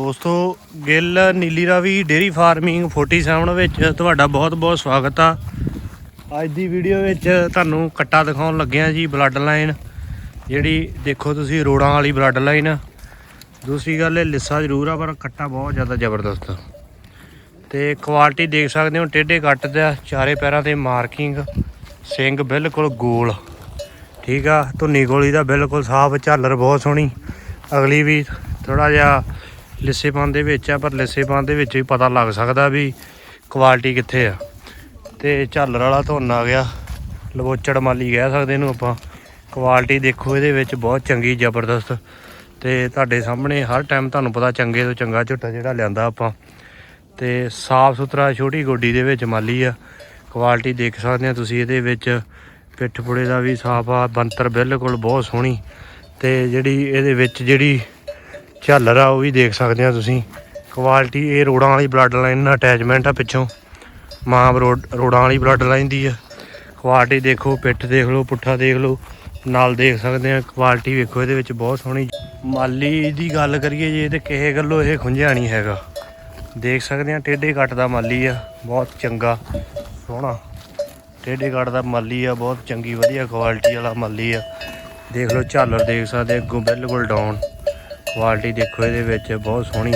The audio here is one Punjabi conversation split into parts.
ਦੋਸਤੋ, ਗਿੱਲ ਨੀਲੀ ਰਾਵੀ ਡੇਰੀ ਫਾਰਮਿੰਗ 47 ਵਿੱਚ ਤੁਹਾਡਾ ਬਹੁਤ-ਬਹੁਤ ਸਵਾਗਤ ਆ। ਅੱਜ ਦੀ ਵੀਡੀਓ ਵਿੱਚ ਤੁਹਾਨੂੰ ਕੱਟਾ ਦਿਖਾਉਣ ਲੱਗਿਆ ਜੀ ਬਲੱਡ ਲਾਈਨ ਜਿਹੜੀ ਦੇਖੋ ਤੁਸੀਂ ਰੋੜਾਂ ਵਾਲੀ ਬਲੱਡ ਲਾਈਨ ਦੂਸਰੀ ਗੱਲ, ਇਹ ਲਿੱਸਾ ਜ਼ਰੂਰ ਆ, ਪਰ ਕੱਟਾ ਬਹੁਤ ਜ਼ਿਆਦਾ ਜ਼ਬਰਦਸਤ ਆ। ਤੇ ਕੁਆਲਿਟੀ ਦੇਖ ਸਕਦੇ ਹੋ, ਟੇਢੇ ਕੱਟ ਦਾ ਚਾਰੇ ਪੈਰਾਂ ਤੇ ਮਾਰਕਿੰਗ ਸਿੰਘ ਬਿਲਕੁਲ ਗੋਲ। ਠੀਕ ਆ, ਧੁੰਨੀ ਗੋਲੀ ਦਾ ਬਿਲਕੁਲ ਸਾਫ਼ ਝਾਲਰ ਬਹੁਤ ਸੋਹਣੀ। ਅਗਲੀ ਵੀ ਥੋੜਾ ਜਿਹਾ ਲਿੱਸੇਪਨ ਦੇ ਵਿੱਚ ਆ, ਪਰ ਲਿੱਸੇਪਨ ਦੇ ਵਿੱਚ ਵੀ ਪਤਾ ਲੱਗ ਸਕਦਾ ਵੀ ਕੁਆਲਿਟੀ ਕਿੱਥੇ ਆ। ਤੇ ਝਾਲਰ ਵਾਲਾ ਧੁੰਨ ਆ ਗਿਆ। ਲਵੋਚੜ ਮਾਲੀ ਕਹਿ ਸਕਦੇ ਇਹਨੂੰ ਆਪਾਂ। ਕੁਆਲਿਟੀ ਦੇਖੋ ਇਹਦੇ ਵਿੱਚ ਬਹੁਤ ਚੰਗੀ, ਜ਼ਬਰਦਸਤ। ਤੇ ਤੁਹਾਡੇ ਸਾਹਮਣੇ ਹਰ ਟਾਈਮ ਤੁਹਾਨੂੰ ਪਤਾ ਚੰਗੇ ਤੋਂ ਚੰਗਾ ਝੁੱਟਾ ਜਿਹੜਾ ਲਿਆਂਦਾ ਆਪਾਂ। ਤੇ ਸਾਫ਼ ਸੁਥਰਾ ਛੋਟੀ ਗੋਡੀ ਦੇ ਵਿੱਚ ਮਾਲੀ ਆ। ਕੁਆਲਿਟੀ ਦੇਖ ਸਕਦੇ ਆ ਤੁਸੀਂ ਇਹਦੇ ਵਿੱਚ। ਪਿੱਠ ਪੁੜੇ ਦਾ ਵੀ ਸਾਫ਼ ਆ ਬੰਤਰ ਬਿਲਕੁਲ ਬਹੁਤ ਸੋਹਣੀ। ਤੇ ਜਿਹੜੀ ਇਹਦੇ ਵਿੱਚ ਜਿਹੜੀ ਝੱਲਰ ਆ, ਉਹ ਵੀ ਦੇਖ ਸਕਦੇ ਆ ਤੁਸੀਂ। ਕੁਆਲਿਟੀ ਇਹ ਰੋੜਾਂ ਵਾਲੀ ਬਲੱਡ ਲਾਈਨ ਨਾਲ ਅਟੈਚਮੈਂਟ ਆ ਪਿੱਛੋਂ। ਮਾਂ ਰੋਡ, ਰੋਡਾਂ ਵਾਲੀ ਬਲੱਡ ਲਾਈਨ ਦੀ ਆ। ਕੁਆਲਿਟੀ ਦੇਖੋ, ਪਿੱਠ ਦੇਖ ਲਓ, ਪੁੱਠਾ ਦੇਖ ਲਓ, ਨਾਲ ਦੇਖ ਸਕਦੇ ਆ। ਕੁਆਲਿਟੀ ਵੇਖੋ, ਇਹਦੇ ਵਿੱਚ ਬਹੁਤ ਸੋਹਣੀ। ਮਾਲੀ ਦੀ ਗੱਲ ਕਰੀਏ ਜੇ ਤੇ ਕਿਸੇ ਗੱਲੋਂ ਇਹ ਖੁੰਝਿਆ ਨਹੀਂ ਹੈਗਾ। ਦੇਖ ਸਕਦੇ ਆ, ਟੇਢੇ ਕੱਟ ਦਾ ਮਾਲੀ ਆ, ਬਹੁਤ ਚੰਗਾ, ਸੋਹਣਾ। ਟੇਢੇ ਕੱਟ ਦਾ ਮਾਲੀ ਆ, ਬਹੁਤ ਚੰਗੀ, ਵਧੀਆ ਕੁਆਲਿਟੀ ਵਾਲਾ ਮਾਲੀ ਆ। ਦੇਖ ਲਓ, ਝਾਲਰ ਦੇਖ ਸਕਦੇ ਅੱਗੋਂ ਬਿਲਕੁਲ ਡਾਊਨ ਕੁਆਲਿਟੀ ਦੇਖੋ ਇਹਦੇ ਵਿੱਚ, ਬਹੁਤ ਸੋਹਣੀ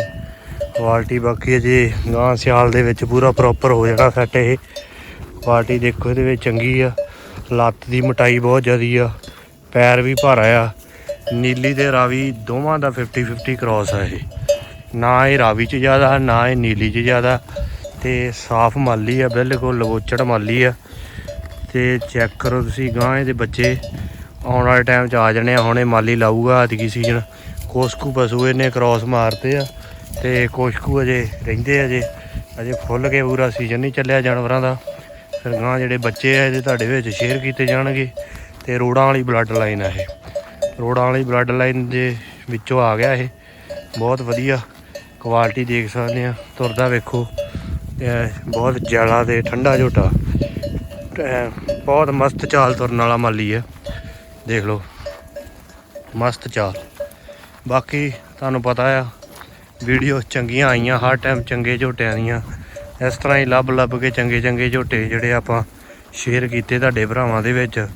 ਕੁਆਲਿਟੀ ਬਾਕੀ ਅਜੇ ਗਾਂ ਸਿਆਲ ਦੇ ਵਿੱਚ ਪੂਰਾ ਪ੍ਰੋਪਰ ਹੋ ਜਾਣਾ ਸੈੱਟ ਇਹ। ਕੁਆਲਿਟੀ ਦੇਖੋ ਇਹਦੇ ਵਿੱਚ ਚੰਗੀ ਆ। ਲੱਤ ਦੀ ਮੋਟਾਈ ਬਹੁਤ ਜ਼ਿਆਦੀ ਆ। ਪੈਰ ਵੀ ਭਾਰਾ ਆ। ਨੀਲੀ ਤੇ ਰਾਵੀ ਦੋਵਾਂ ਦਾ 50 50 ਕ੍ਰਾਸ ਆ ਇਹ। ਨਾ ਇਹ ਰਾਵੀ ਚ ਜ਼ਿਆਦਾ, ਨਾ ਇਹ ਨੀਲੀ ਚ ਜ਼ਿਆਦਾ। ਤੇ ਸਾਫ਼ ਮਾਲੀ ਆ, ਬਿਲਕੁਲ ਲਵੋਚੜ ਮਾਲੀ ਆ। ਤੇ ਚੈੱਕ ਕਰੋ ਤੁਸੀਂ ਗਾਂ ਇਹਦੇ ਬੱਚੇ। ਆਉਣ ਵਾਲੇ ਟਾਈਮ ਚ ਆ ਜਾਣੇ ਆ, ਹੁਣੇ ਮਾਲੀ ਲਾਊਗਾ ਅੱਜ ਕੀ ਸੀਜ਼ਨ ਕੋਸਕੂ ਪਸ਼ੂ ਇਹਨੇ ਕ੍ਰਾਸ ਮਾਰਤੇ ਆ ਤੇ ਕੋਸ਼ਕੂ ਅਜੇ ਰਹਿੰਦੇ ਆ ਅਜੇ। ਅਜੇ ਖੁੱਲ ਕੇ ਪੂਰਾ ਸੀਜ਼ਨ ਨਹੀਂ ਚੱਲਿਆ ਜਾਨਵਰਾਂ ਦਾ। ਫਿਰ ਗਾਂ ਜਿਹੜੇ ਬੱਚੇ ਆ ਇਹਦੇ ਤੁਹਾਡੇ ਵਿੱਚ ਸ਼ੇਅਰ ਕੀਤੇ ਜਾਣਗੇ। ਤੇ ਰੋੜਾਂ ਵਾਲੀ ਬਲੱਡ ਲਾਈਨ ਆ ਇਹ। ਰੋੜਾਂ ਵਾਲੀ ਬਲੱਡ ਲਾਈਨ ਦੇ ਵਿੱਚੋਂ ਆ ਗਿਆ ਇਹ। ਬਹੁਤ ਵਧੀਆ ਕੁਆਲਿਟੀ ਦੇਖ ਸਕਦੇ ਆ। ਤੁਰਦਾ ਵੇਖੋ। ਤੇ ਬਹੁਤ ਜਾਲਾ ਤੇ ਠੰਡਾ ਝੋਟਾ। ਬਹੁਤ ਮਸਤ ਚਾਲ ਤੁਰਨ ਵਾਲਾ ਮਾਲੀ ਆ। ਦੇਖ ਲਓ। ਮਸਤ ਚਾਲ। ਬਾਕੀ ਤੁਹਾਨੂੰ ਪਤਾ ਆ, ਵੀਡੀਓ ਚੰਗੀਆਂ ਆਈਆਂ, ਹਰ ਟਾਈਮ ਚੰਗੇ ਝੋਟਿਆਂ ਦੀਆਂ। ਇਸ ਤਰ੍ਹਾਂ ਹੀ ਲੱਭ ਲੱਭ ਕੇ ਚੰਗੇ ਚੰਗੇ ਝੋਟੇ ਜਿਹੜੇ ਆਪਾਂ ਸ਼ੇਅਰ ਕੀਤੇ ਤੁਹਾਡੇ ਭਰਾਵਾਂ ਦੇ ਵਿੱਚ।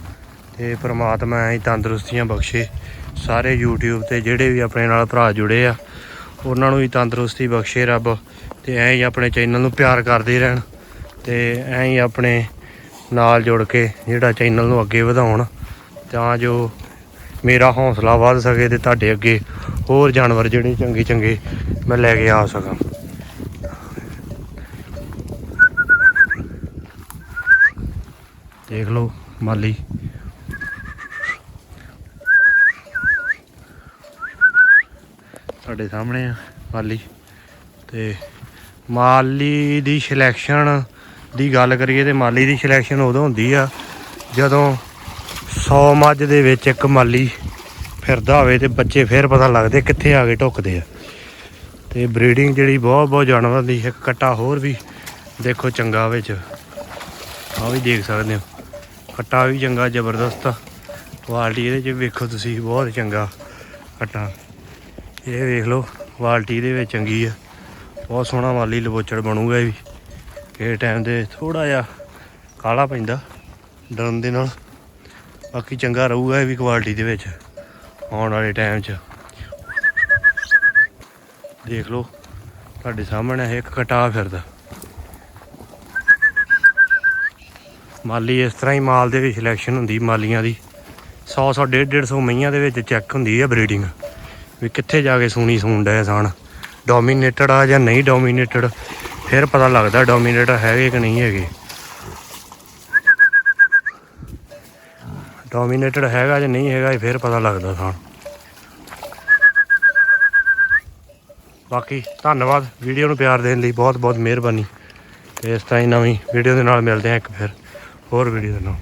ਤੇ ਪ੍ਰਮਾਤਮਾ ਐਂ ਤੰਦਰੁਸਤੀਆਂ ਬਖਸ਼ੇ। ਸਾਰੇ YouTube ਤੇ ਜਿਹੜੇ ਵੀ ਆਪਣੇ ਨਾਲ ਭਰਾ ਜੁੜੇ ਆ, ਉਹਨਾਂ ਨੂੰ ਵੀ ਤੰਦਰੁਸਤੀ ਬਖਸ਼ੇ ਰੱਬ। ਤੇ ਐਂ ਹੀ ਆਪਣੇ ਚੈਨਲ ਨੂੰ ਪਿਆਰ ਕਰਦੇ ਰਹਿਣ। ਤੇ ਐਂ ਹੀ ਆਪਣੇ ਨਾਲ ਜੁੜ ਕੇ ਜਿਹੜਾ ਚੈਨਲ ਨੂੰ ਅੱਗੇ ਵਧਾਉਣ। ਤਾਂ ਜੋ ਮੇਰਾ ਹੌਸਲਾ ਵੱਧ ਸਕੇ ਤੇ ਤੁਹਾਡੇ ਅੱਗੇ ਹੋਰ ਜਾਨਵਰ ਜਿਹੜੇ ਚੰਗੇ ਚੰਗੇ ਮੈਂ ਲੈ ਕੇ ਆ ਸਕਾਂ। ਦੇਖ ਲਓ ਮਾਲੀ। ਸਾਡੇ ਸਾਹਮਣੇ ਆ ਮਾਲੀ। ਤੇ ਮਾਲੀ ਦੀ ਸਿਲੈਕਸ਼ਨ ਦੀ ਗੱਲ ਕਰੀਏ ਤੇ ਮਾਲੀ ਦੀ ਸਿਲੈਕਸ਼ਨ ਉਦੋਂ ਹੁੰਦੀ ਆ ਜਦੋਂ 100 ਮੱਝ ਦੇ ਵਿੱਚ ਇੱਕ ਮਾਲੀ ਫਿਰਦਾ ਹੋਵੇ ਤੇ ਬੱਚੇ ਫੇਰ ਪਤਾ ਲੱਗਦੇ ਕਿੱਥੇ ਆ ਕੇ ਢੁੱਕਦੇ ਆ। ਤੇ ਬਰੀਡਿੰਗ ਜਿਹੜੀ ਬਹੁਤ ਬਹੁਤ ਜਾਨਵਰਾਂ ਦੀ, ਇੱਕ ਕੱਟਾ ਹੋਰ ਵੀ ਦੇਖੋ ਚੰਗਾ ਵਿੱਚ। ਆ ਵੀ ਦੇਖ ਸਕਦੇ ਹੋ। ਕੱਟਾ ਵੀ ਚੰਗਾ, ਜ਼ਬਰਦਸਤ ਆ। ਕੁਆਲਿਟੀ ਇਹਦੇ ਚ ਵੇਖੋ ਤੁਸੀਂ, ਬਹੁਤ ਚੰਗਾ ਕੱਟਾ। ਇਹ ਵੇਖ ਲਓ, ਕੁਆਲਿਟੀ ਇਹਦੇ ਵਿੱਚ ਚੰਗੀ ਆ। ਬਹੁਤ ਸੋਹਣਾ ਮਾਲੀ ਲਬੋਚੜ ਬਣੂਗਾ ਇਹ ਵੀ। ਕਿਸੇ ਟਾਈਮ ਦੇ ਥੋੜਾ ਜਿਹਾ ਕਾਲਾ ਪੈਂਦਾ, ਡਰਨ ਦੇ ਨਾਲ। ਬਾਕੀ ਚੰਗਾ ਰਹੂਗਾ ਇਹ ਵੀ ਕੁਆਲਿਟੀ ਦੇ ਵਿੱਚ, ਆਉਣ ਵਾਲੇ ਟਾਈਮ 'ਚ। ਦੇਖ ਲਓ, ਤੁਹਾਡੇ ਸਾਹਮਣੇ ਇੱਕ ਕਟਾ ਫਿਰਦਾ। ਮਾਲੀ ਇਸ ਤਰ੍ਹਾਂ ਹੀ ਮਾਲ ਦੇ ਵਿੱਚ ਸਿਲੈਕਸ਼ਨ ਹੁੰਦੀ ਮਾਲੀਆਂ ਦੀ। 100 100 150 150 ਮਈਆਂ ਦੇ ਵਿੱਚ ਚੈੱਕ ਹੁੰਦੀ ਹੈ ਬਰੀਡਿੰਗ ਵੀ ਕਿੱਥੇ ਜਾ ਕੇ ਸੂਣੀ ਸੂਣਦਾ ਡਿਆ ਸਣ। ਡੋਮੀਨੇਟਡ ਆ ਜਾਂ ਨਹੀਂ ਡੋਮੀਨੇਟਡ ਫਿਰ ਪਤਾ ਲੱਗਦਾ ਡੋਮੀਨੇਟਡ ਹੈਗੇ ਕਿ ਨਹੀਂ ਹੈਗੇ। ਡੋਮੀਨੇਟਡ ਹੈਗਾ ਜਾਂ ਨਹੀਂ ਹੈਗਾ ਇਹ ਫਿਰ ਪਤਾ ਲੱਗਦਾ ਸਾਨੂੰ ਬਾਕੀ ਧੰਨਵਾਦ ਵੀਡੀਓ ਨੂੰ ਪਿਆਰ ਦੇਣ ਲਈ ਬਹੁਤ ਬਹੁਤ ਮਿਹਰਬਾਨੀ। ਤੇ ਇਸ ਤਰ੍ਹਾਂ ਹੀ ਨਵੀਂ ਵੀਡੀਓ ਦੇ ਨਾਲ ਮਿਲਦੇ ਹਾਂ ਇੱਕ ਫਿਰ, ਹੋਰ ਵੀਡੀਓ ਦੇ ਨਾਲ।